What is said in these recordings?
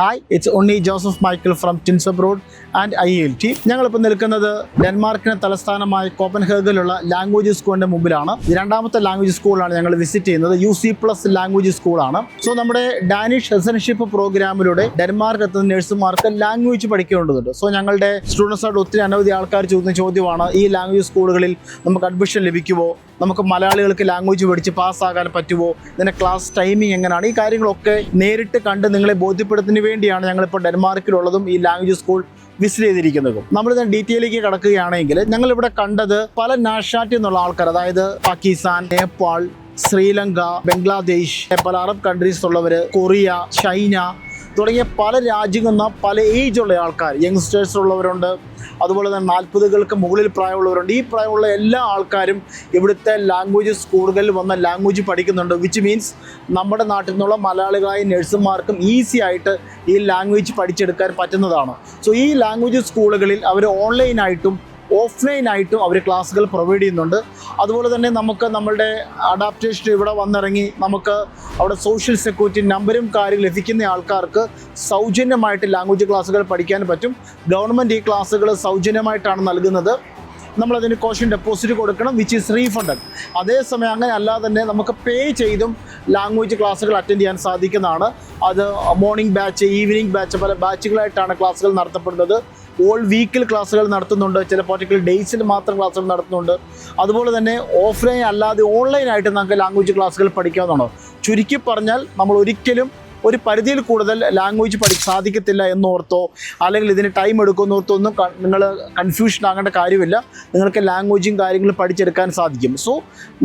Hi it's Unni Joseph Michael from Tins abroad and I L T ഞങ്ങളിപ്പോൾ നിൽക്കുന്നത് ഡെൻമാർക്കിന് തലസ്ഥാനമായ കോപ്പൻഹേഗിലുള്ള language സ്കൂളിന്റെ മുമ്പിലാണ്. രണ്ടാമത്തെ ലാംഗ്വേജ് സ്കൂളാണ് ഞങ്ങൾ വിസിറ്റ് ചെയ്യുന്നത്. യു സി പ്ലസ് ലാംഗ്വേജ് സ്കൂളാണ് സോ നമ്മുടെ ഡാനിഷ് റെസിഡൻഷിപ്പ് പ്രോഗ്രാമിലൂടെ ഡെൻമാർക്ക് എത്തുന്ന നഴ്സുമാർക്ക് ലാംഗ്വേജ് പഠിക്കേണ്ടതുണ്ട്. സോ ഞങ്ങളുടെ സ്റ്റുഡൻസായിട്ട് ഒത്തിരി അനവധി ആൾക്കാർ ചോദിക്കുന്ന ചോദ്യമാണ് ഈ ലാംഗ്വേജ് സ്കൂളുകളിൽ നമുക്ക് അഡ്മിഷൻ ലഭിക്കുമോ? നമുക്ക് മലയാളികൾക്ക് ലാംഗ്വേജ് പഠിച്ച് പാസ്സാകാൻ പറ്റുമോ? ഇതിന്റെ ക്ലാസ് ടൈമിംഗ് എങ്ങനെയാണ്? ഈ കാര്യങ്ങളൊക്കെ നേരിട്ട് കണ്ട് നിങ്ങളെ ബോധ്യപ്പെടുത്തുന്നതിന് വേണ്ടിയാണ് ഞങ്ങളിപ്പോൾ ഡെൻമാർക്കിലുള്ളതും ഈ ലാംഗ്വേജ് സ്കൂൾ വിസിറ്റ് ചെയ്തിരിക്കുന്നതും. നമ്മൾ ഇതിന് ഡീറ്റെയിലേക്ക് കടക്കുകയാണെങ്കിൽ ഞങ്ങളിവിടെ കണ്ടത് പല നാഷണാലിറ്റി എന്നുള്ള ആൾക്കാർ അതായത് പാകിസ്ഥാൻ നേപ്പാൾ ശ്രീലങ്ക ബംഗ്ലാദേശ് പല അറബ് കൺട്രീസ് ഉള്ളവർ കൊറിയ ചൈന തുടങ്ങിയ പല രാജ്യങ്ങളിൽ നിന്ന് പല ഏജുള്ള ആൾക്കാർ യങ്സ്റ്റേഴ്സ് ഉള്ളവരുണ്ട്. അതുപോലെ തന്നെ നാൽപ്പതുകൾക്ക് മുകളിൽ പ്രായമുള്ളവരുണ്ട്. ഈ പ്രായമുള്ള എല്ലാ ആൾക്കാരും ഇവിടുത്തെ ലാംഗ്വേജ് സ്കൂളുകളിൽ വന്ന ലാംഗ്വേജ് പഠിക്കുന്നുണ്ട് വിച്ച് മീൻസ് നമ്മുടെ നാട്ടിൽ നിന്നുള്ള മലയാളികളായ നഴ്സുമാർക്കും ഈസി ആയിട്ട് ഈ ലാംഗ്വേജ് പഠിച്ചെടുക്കാൻ പറ്റുന്നതാണ്. സോ ഈ ലാംഗ്വേജ് സ്കൂളുകളിൽ അവർ ഓൺലൈനായിട്ടും ഓഫ്ലൈൻ ആയിട്ടും അവർ ക്ലാസ്സുകൾ പ്രൊവൈഡ് ചെയ്യുന്നുണ്ട്. അതുപോലെ തന്നെ നമുക്ക് നമ്മളുടെ അഡാപ്റ്റേഷൻ ഇവിടെ വന്നിറങ്ങി നമുക്ക് അവിടെ സോഷ്യൽ സെക്യൂരിറ്റി നമ്പരും കാര്യം ലഭിക്കുന്ന ആൾക്കാർക്ക് സൗജന്യമായിട്ട് ലാംഗ്വേജ് ക്ലാസ്സുകൾ പഠിക്കാൻ പറ്റും. ഗവൺമെന്റ് ഈ ക്ലാസ്സുകൾ സൗജന്യമായിട്ടാണ് നൽകുന്നത്. നമ്മളതിന് കോഷൻ ഡെപ്പോസിറ്റ് കൊടുക്കണം വിച്ച് ഈസ് റീഫണ്ടഡ് അതേസമയം അങ്ങനെ അല്ലാതെ തന്നെ നമുക്ക് പേ ചെയ്തും ലാംഗ്വേജ് ക്ലാസ്സുകൾ അറ്റൻഡ് ചെയ്യാൻ സാധിക്കുന്നതാണ്. അത് മോർണിംഗ് ബാച്ച് ഈവനിങ് ബാച്ച് പല ബാച്ചുകളായിട്ടാണ് ക്ലാസ്സുകൾ നടത്തപ്പെടുന്നത്. ഓൾ വീക്കിൽ ക്ലാസ്സുകൾ നടത്തുന്നുണ്ട്. ചില പർട്ടിക്കുലർ ഡേയ്സിൽ മാത്രം ക്ലാസ്സുകൾ നടത്തുന്നുണ്ട്. അതുപോലെ തന്നെ ഓഫ്ലൈൻ അല്ലാതെ ഓൺലൈനായിട്ട് നമുക്ക് ലാംഗ്വേജ് ക്ലാസ്സുകൾ പഠിക്കാവുന്നതാണ്. ചുരുക്കി പറഞ്ഞാൽ നമ്മൾ ഒരിക്കലും ഒരു പരിധിയിൽ കൂടുതൽ ലാംഗ്വേജ് പഠി സാധിക്കത്തില്ല എന്നോർത്തോ അല്ലെങ്കിൽ ഇതിന് ടൈം എടുക്കുമെന്നോർത്തോ ഒന്നും നിങ്ങൾ കൺഫ്യൂഷൻ ആകേണ്ട കാര്യമില്ല. നിങ്ങൾക്ക് ലാംഗ്വേജും കാര്യങ്ങളും പഠിച്ചെടുക്കാൻ സാധിക്കും. സോ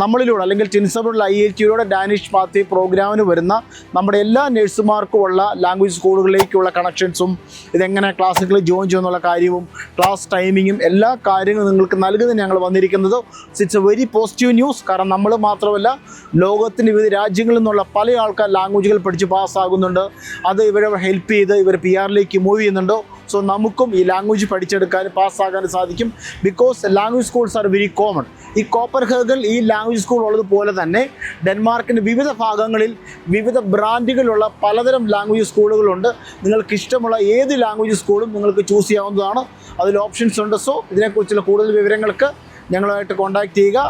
നമ്മളിലൂടെ അല്ലെങ്കിൽ ടിൻസബിൾ ഐ എൽ ടിയിലൂടെ ഡാനിഷ് പാത്തി പ്രോഗ്രാമിന് വരുന്ന നമ്മുടെ എല്ലാ നഴ്സുമാർക്കും ഉള്ള ലാംഗ്വേജ് സ്കൂളുകളിലേക്കുള്ള കണക്ഷൻസും ഇതെങ്ങനെ ക്ലാസ്സുകളിൽ ജോയിൻ ചെയ്യുമെന്നുള്ള കാര്യവും ക്ലാസ് ടൈമിങ്ങും എല്ലാ കാര്യങ്ങളും നിങ്ങൾക്ക് നൽകുന്നതിന് ഞങ്ങൾ വന്നിരിക്കുന്നത് it's a very positive news കാരണം നമ്മൾ മാത്രമല്ല ലോകത്തിന്റെ വിവിധ രാജ്യങ്ങളിൽ നിന്നുള്ള പല ആൾക്കാർ ലാംഗ്വേജുകൾ പഠിച്ച് പാസ്സാകുന്നുണ്ട് അത് ഇവരെ ഹെൽപ്പ് ചെയ്ത് ഇവർ പി ആറിലേക്ക് മൂവ് ചെയ്യുന്നുണ്ടോ. സോ നമുക്കും ഈ ലാംഗ്വേജ് പഠിച്ചെടുക്കാൻ പാസ്സാകാൻ സാധിക്കും. Because language schools are very common ഈ കോപ്പർ ഹേഗൽ ഈ ലാംഗ്വേജ് സ്കൂൾ ഉള്ളതുപോലെ തന്നെ ഡെൻമാർക്കിന്റെ വിവിധ ഭാഗങ്ങളിൽ വിവിധ ബ്രാൻഡുകളുള്ള പലതരം ലാംഗ്വേജ് സ്കൂളുകളുണ്ട് നിങ്ങൾക്ക് ഇഷ്ടമുള്ള ഏത് ലാംഗ്വേജ് സ്കൂളും നിങ്ങൾക്ക് ചൂസ് ചെയ്യാവുന്നതാണ്. അതിൽ ഓപ്ഷൻസ് ഉണ്ട്. സോ ഇതിനെക്കുറിച്ചുള്ള കൂടുതൽ വിവരങ്ങൾക്ക് ഞങ്ങളുമായിട്ട് കോൺടാക്റ്റ് ചെയ്യുക.